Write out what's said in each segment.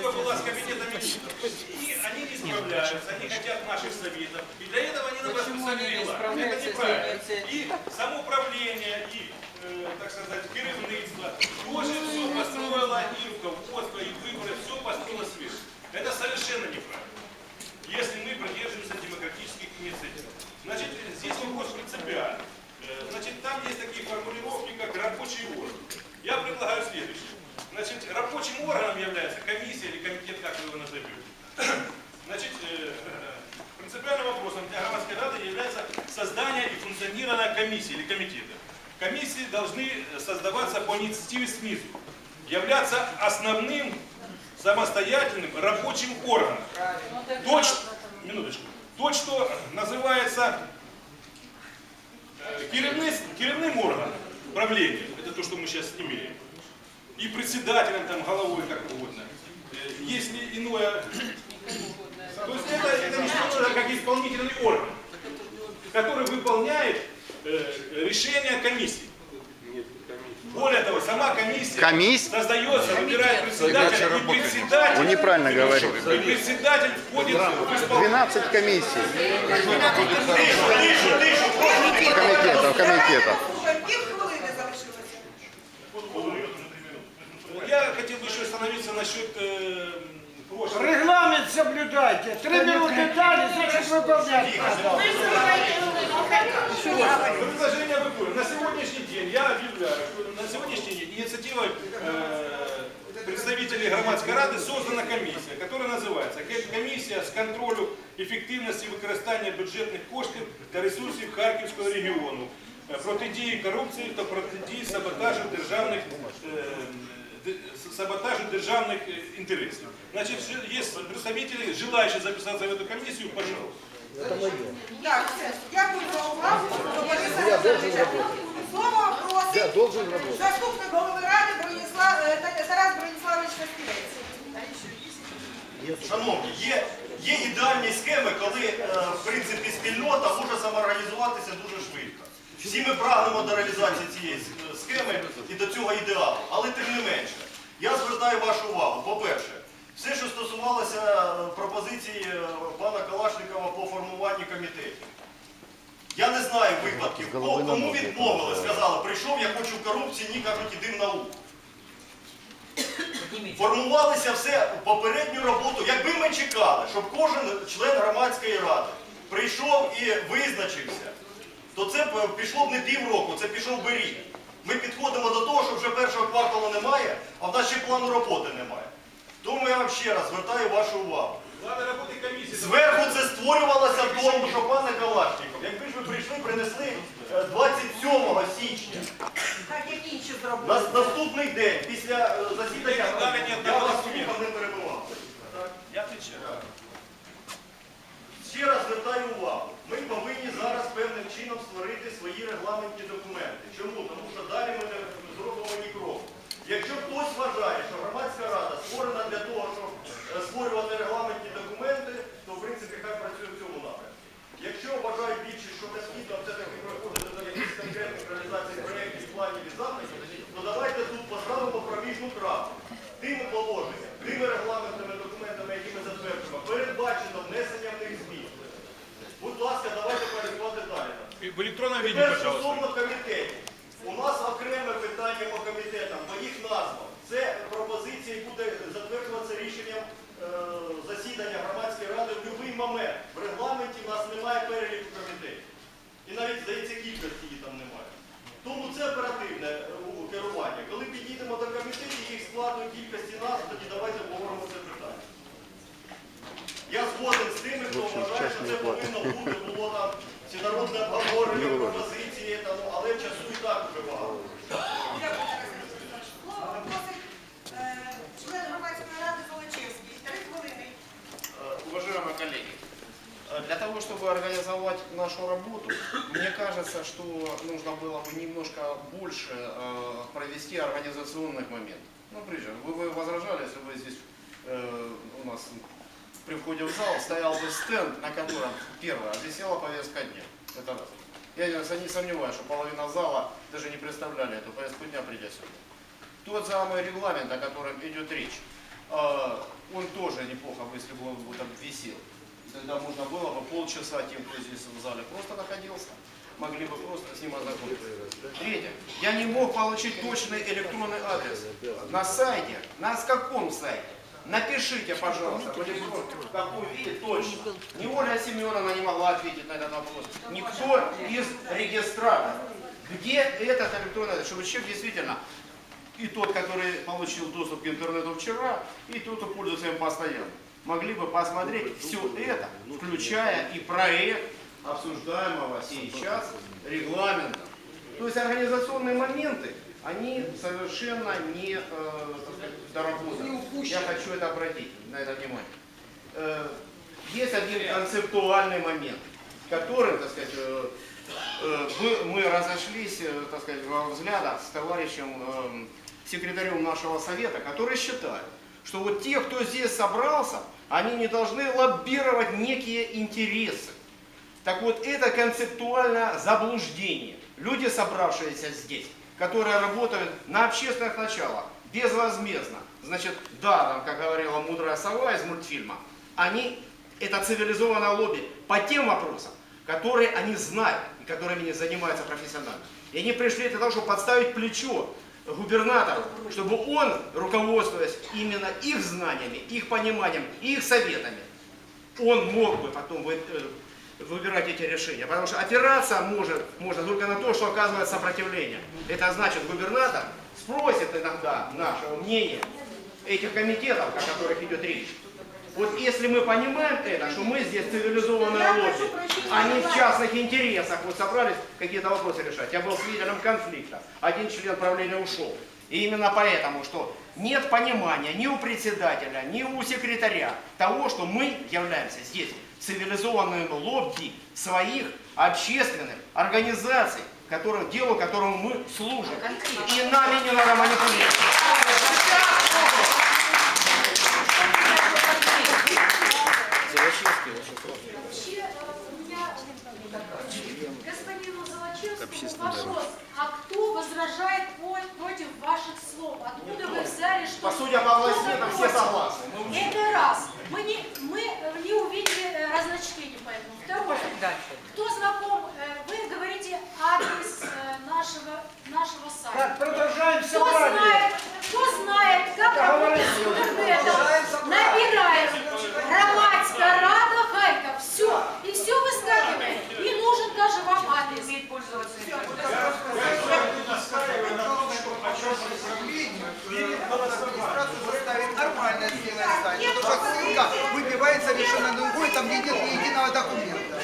инициатива была с комитета министров. И они не справляются, они хотят наших советов. И для этого они нам справляются Это неправильно. И самоуправление, и, э, так сказать, керівництво тоже все построило, и руководство, и выборы, все построило сверху. Это совершенно неправильно. Если мы придерживаемся демократических инициатив. Значит, здесь вопрос принципиальный. Э, Значит, там есть такие формулировки, как рабочий орган. Я предлагаю следующее. Значит, рабочим органом является комиссия или комитет, как вы его назовете. Значит, э, принципиальным вопросом для громадской рады является создание и функционирование комиссии или комитета. Комиссии должны создаваться по инициативе снизу, являться основным самостоятельным рабочим органом. То, ч- минуточку. То, что называется э, керівниц- керівним органом правления, это то, что мы сейчас имеем, и председателем, там, головой, как угодно. Э, Если иное... То есть это, это не что как исполнительный орган, который выполняет э, решение комиссии. Более того, сама комиссия Комиссия? создается, выбирает председателя, и председатель... Он неправильно говорит. И председатель входит в исполнение. 12 комиссий. Комитетов, комитетов. Півхвилини залишилося. Я хотел бы еще остановиться насчет э. Регламент соблюдайте. Три минуты дали, значит выполнять надо. Предложение выполнено. На сегодняшний день я объявляю, что на сегодняшний день инициативой э, представителей громадской рады создана комиссия, которая называется «Ке- «Комиссия з контролю ефективності використання бюджетних коштів та ресурсів Харківського регіону, е, протидії корупції та протидії саботажу державних е, д- саботажу державных э, интересов. Значит, жи- есть представители, желающие записаться в эту комиссию, пожалуйста. Так, все. Дякую за увагу. До Бориса Анатолійовича. Слово просить заступник голови ради Броніслав, е, Та- Тарас Броніславович Костілець. Шановні, є, є ідеальні схеми, коли е, в принципі спільнота може самоорганізуватися дуже швидко. Всі ми прагнемо до реалізації цієї с- схеми і до цього ідеалу. Але тим не менше, я звертаю вашу увагу. По-перше, все, що стосувалося е, пропозиції е, пана Калашникова по формуванню комітетів. Я не знаю випадків, кому відмовили, сказали, прийшов, я хочу корупції, ні, кажуть, іди в науку. Формувалися все попередню роботу. Якби ми чекали, щоб кожен член громадської ради прийшов і визначився, то це пішло б не півроку, це пішов би рік. Ми підходимо до того, що вже першого кварталу немає, а в нас ще плану роботи немає. Тому я вам ще раз звертаю вашу увагу. Зверху це створювалося тому, що пане Калашников, якби ж ви прийшли, принесли е, 27 січня, Так як інші на наступний день після е, засідання, я вас слухав, не перебував. Я. Ще раз звертаю увагу. Ми повинні створити свої регламентні документи. Чому? Тому що далі ми не зробимо ні кроку. Якщо хтось вважає, що громадська рада створена для того, щоб е, створювати регламентні документи, то в принципі хай працює в цьому напрямку. Якщо вважають більшість, що необхідно все-таки приходити до якихось конкретних реалізацій проєктів, планів і заходів, то давайте тут поставимо проміжну крапку. И В электронном виде, Тепер пожалуйста. стосовно комітетів. У нас окреме питання по комітетам, по їх назвам. Це пропозиція, яка буде затверджуватися рішенням всенародне обговорення, пропозиції, там, ну, але часу і так вже багато. Дякую, Тарас Іванович. Слово просить е, член громадської ради Золочевський. Три хвилини. Э, Уважаемые коллеги, э, для того, чтобы организовать нашу работу, мне кажется, что нужно было бы немножко больше э, провести организационных моментов. Ну, прежде, вы, вы возражали, если бы здесь э, у нас при входе в зал стоял бы стенд, на котором, первое, висела повестка дня. Это раз. Я не сомневаюсь, что половина зала даже не представляли эту повестку дня, придя сюда. Тот самый регламент, о котором идет речь, э, тоже неплохо бы, если бы он бы там висел. Тогда можно было бы полчаса тем, кто здесь в зале просто находился, могли бы просто с ним ознакомиться. Третье. Я не мог получить точный электронный адрес. На сайте. На каком сайте? Напишите, пожалуйста, в электронном, в каком виде точно. Не Оля Семеновна не могла ответить на этот вопрос. Никто из регистраторов. Где этот электронный? Чтобы человек действительно и тот, который получил доступ к интернету вчера, и тот, кто пользуется им постоянно, могли бы посмотреть все это, включая и проект обсуждаемого сейчас регламента. То есть организационные моменты, они совершенно не э, сказать, доработаны. Я хочу это обратить на это внимание. Э, есть один концептуальный момент, который, так сказать, э, э, мы, мы разошлись, э, так сказать, во взглядах с товарищем эм, секретарем нашего совета, который считает, что вот те, кто здесь собрался, они не должны лоббировать некие интересы. Так вот, это концептуальное заблуждение. Люди, собравшиеся здесь, которые работают на общественных началах, безвозмездно, значит, даром, как говорила мудрая сова из мультфильма, они, это цивилизованное лобби по тем вопросам, которые они знают и которыми они занимаются профессионально. И они пришли для того, чтобы подставить плечо губернатору, чтобы он, руководствуясь именно их знаниями, их пониманием, их советами, он мог бы потом э, выбирать эти решения. Потому что опираться может, можно только на то, что оказывает сопротивление. Это значит, губернатор спросит иногда нашего мнения этих комитетов, о которых идет речь. Вот если мы понимаем это, что мы здесь цивилизованное лобби, а не в частных интересах вот собрались какие-то вопросы решать. Я был свидетелем конфликта. Один член правления ушел. И именно поэтому, что нет понимания ни у председателя, ни у секретаря того, что мы являемся здесь цивилизованным лобби своих общественных организаций, которым, делу которому мы служим. И нами не надо манипулировать. Вообще, э, у меня Золочевскому вопрос. А кто возражает против ваших слов? Откуда вы взяли, что... По судя по власти, это все согласны. Мы уже- Это раз. Мы не, мы не увидели э, разночтений по этому. Второе. Кто знаком, э, вы говорите адрес э, нашего, нашего сайта. Так, продолжаем Кто собрание. знает, кто знает, как работать с интернетом, набираем Громадская рада Харьков, все, и все выскакивает. Не нужен даже вам адрес. нормально сделать сайт. Потому что ссылка выбивает совершенно другой, там не нет ни единого документа.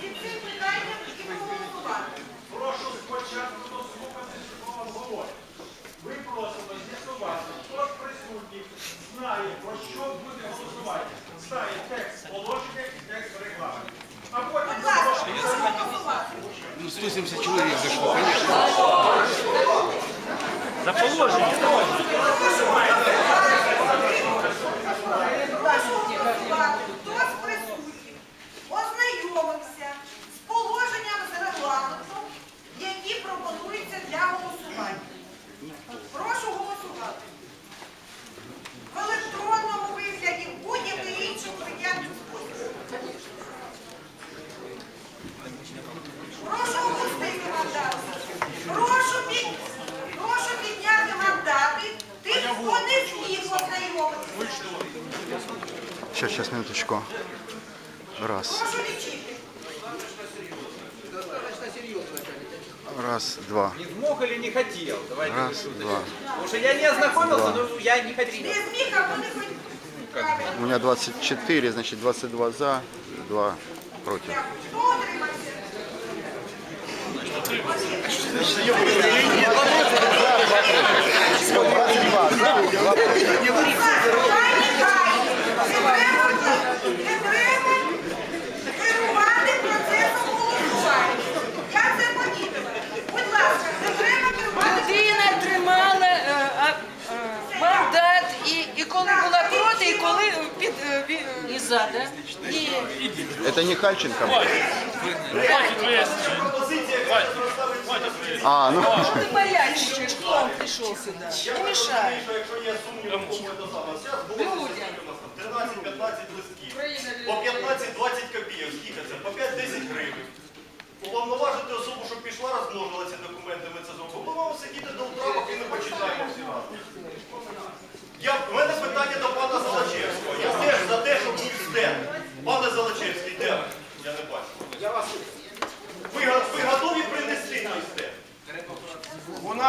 Під цим питанням і проголосувати. Прошу спочатку дослухати, що вам говорить. Ви просите з'ясувати, хто з присутніх знає, про що буде голосувати. Знає текст положення і текст регламенту. А потім Будь ласка, прошу голосувати. Ну, 170 человек зашло, конечно. Прошу голосувати. Хто з присутніх ознайомився з положенням з регламентом, які пропонуються для голосування? Сейчас, сейчас, минуточку. Раз, Прошу лічити. раз, два. Не смог или не хотел? Давайте. Раз, два. Потому что я не ознакомился, но я не хотел. Не зміг, або не хотів. Правильно. У меня 24, значит 22 за, 2 против. Дякую. коли була проти і коли під і за. Ні. Это не Хальченко? А, ну. Что ты боячишь? Кто он пришел сюда? Не мешай. Людям. 13-15 листків.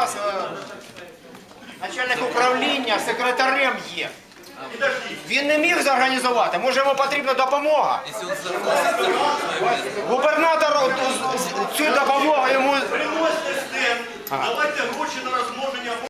зараз э, начальник управління секретарем є. Він не міг зорганізувати, може йому потрібна допомога. Губернатор цю допомогу йому. Давайте гроші на розмноження.